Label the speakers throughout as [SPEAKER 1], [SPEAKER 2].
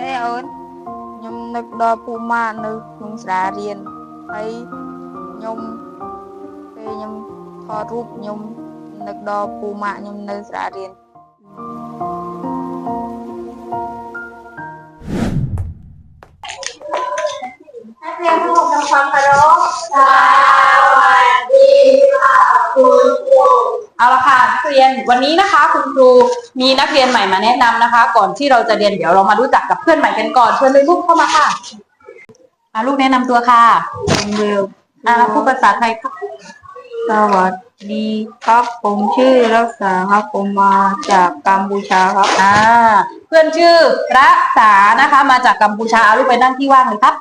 [SPEAKER 1] ទេអូនខ្ញុំនឹកដល់ពូម៉ានៅក្នុងសាលារៀនហើយខ្ញុំពេលខ្ញុំថតរូបខ្ញុំនឹកដល់ពូម៉ាក់ខ្ញុំនៅសាលារៀន
[SPEAKER 2] นักเรียนผู้ทำความเคารพสวัสดีค่ะคุณครู
[SPEAKER 3] เอาละค่ะนักเรียนวันนี้นะคะ คุณครูมีนักเรียนใหม่มาแนะนำนะคะ ก่อนที่เราจะเรียนเดี๋ยวเรามารู้จักกับเพื่อนใหม่กันก่อนเชิญเลยลูกเข้ามาค่ะอะลูกแนะนำตัวค่ะ
[SPEAKER 1] ผมเร็ว
[SPEAKER 3] อะพูดภาษาไทยค่ะ
[SPEAKER 1] สวัสดีครับ ผมชื่อรักษาครับผมมาจากกัมพูชาครับ
[SPEAKER 3] อ่าเพื่อนชื่อรักษานะคะ มาจากกัมพูชาเอาลูกไปนั่งที่ว่างเลยครับ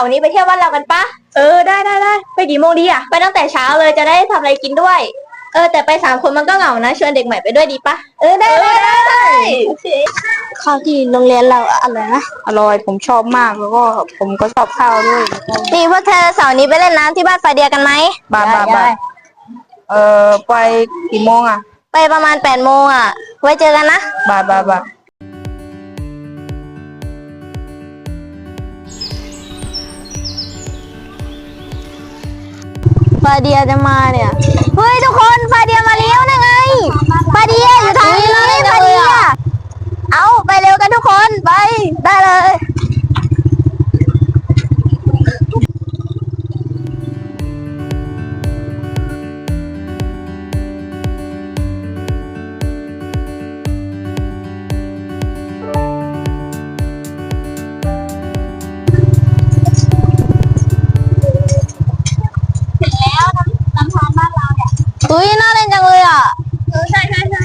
[SPEAKER 3] า
[SPEAKER 2] ร์นี้ไปเที่ยวบ้านเรากันปะเออได้ได้ได้ไปกี่โมงดีอะไปตั้งแต่เช้าเลยจะได้ทำอะไรกินด้วย เออ แต่ไปสามคนมันก็เหงานะชวนเด็กใหม่ไปด้วยดีปะเออได้ได้ได้ข้าวที่โรงเรียนเราอร่อยนะ
[SPEAKER 1] อร่อยผมชอบมากแล้วก็ผมก็ชอบข้าวด้วย
[SPEAKER 2] นี่พวกเธอเสาร์นี้ไปเล่นน้ำที่บ้านไฟเดียกันไหม
[SPEAKER 1] บาบาบาเอ่อไปกี่โมงอะ
[SPEAKER 2] ไปประมาณแปดโมงอะ ไว้เจอกันนะ
[SPEAKER 1] บาบาบา
[SPEAKER 2] ฟาเดียจะมาเนี่ย เฮ้ยทุกคนฟาเดียมาเลี้ยว ใช่ใช่ใช่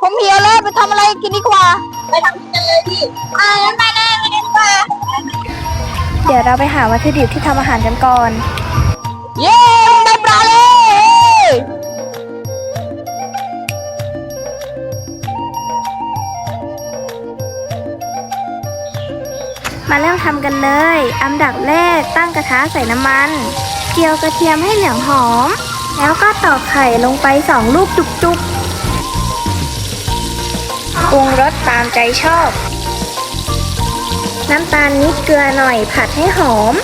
[SPEAKER 2] ผมเหี่ยวแล้วไปทำอะไรกินดีกว่า ไปทำกินกันเลยดิอ่างั้นไปเลยไปดีกว่า เดี๋ยวเราไปหาวัตถุดิบที่ทำอาหารกันก่อน เย้ได้ปลาเลยมาเริ่มทำกันเลย อันดับแรกตั้งกระทะใส่น้ำมัน เจียวกระเทียมให้เหลืองหอม แล้วก็ตอกไข่ลงไปสองลูกจุกๆปรุงรสตามใจชอบ น้ำตาลนิดเกลือหน่อยผัดให้หอม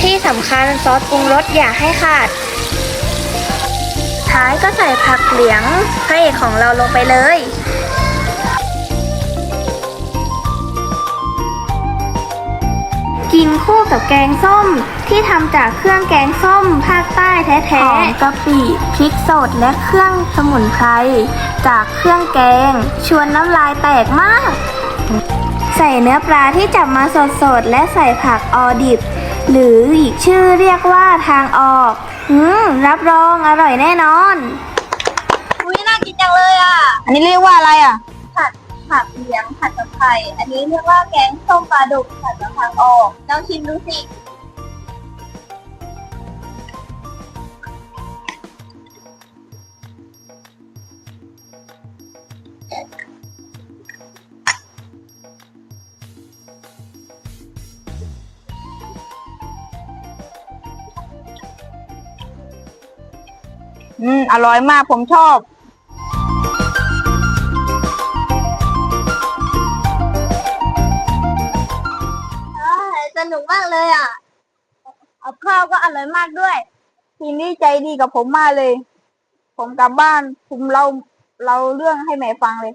[SPEAKER 2] ที่สำคัญซอสปรุงรสอย่าให้ขาด ท้ายก็ใส่ผักเหลียงพระเอกของเราลงไปเลย กินคู่กับแกงส้ม ที่ทำจากเครื่องแกงส้มภาคใต้แท้ๆหอมกะปิพริกสดและเครื่องสมุนไพรจากเครื่องแกง ชวนน้ำลายแตกมาก ใส่เนื้อปลาที่จับมาสดๆ และใส่ผักออดิบ หรืออีกชื่อเรียกว่าทางออก อืม รับรองอร่อยแน่นอน อุ้ยน่ากินจังเลยอะ
[SPEAKER 1] อันนี้เรียกว่าอะไรอะ
[SPEAKER 2] ผัดผักเหลียงผัดกับไข่อันนี้เรียกว่าแกงส้มปลาดุกผัดกับทางออกลองชิมดูสิ
[SPEAKER 1] อืม อร่อยมากผมชอบ
[SPEAKER 2] นุกมากเลยอะเอาข้าวก็อร่อยมากด้วย
[SPEAKER 1] ทีนี้ใจดีกับผมมากเลย ผมกลับบ้านผมเล่าเราเรื่องให้แม่ฟังเลย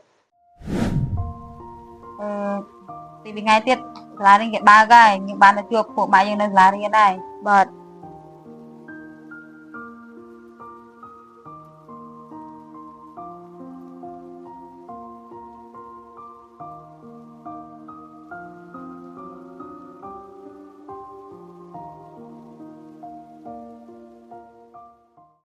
[SPEAKER 3] เออตีเป็นไงเตี้ยสารีเก็บบ้าก็ những bạn đã chưa phụ mãi nhưng nên là đi cái này
[SPEAKER 1] บัด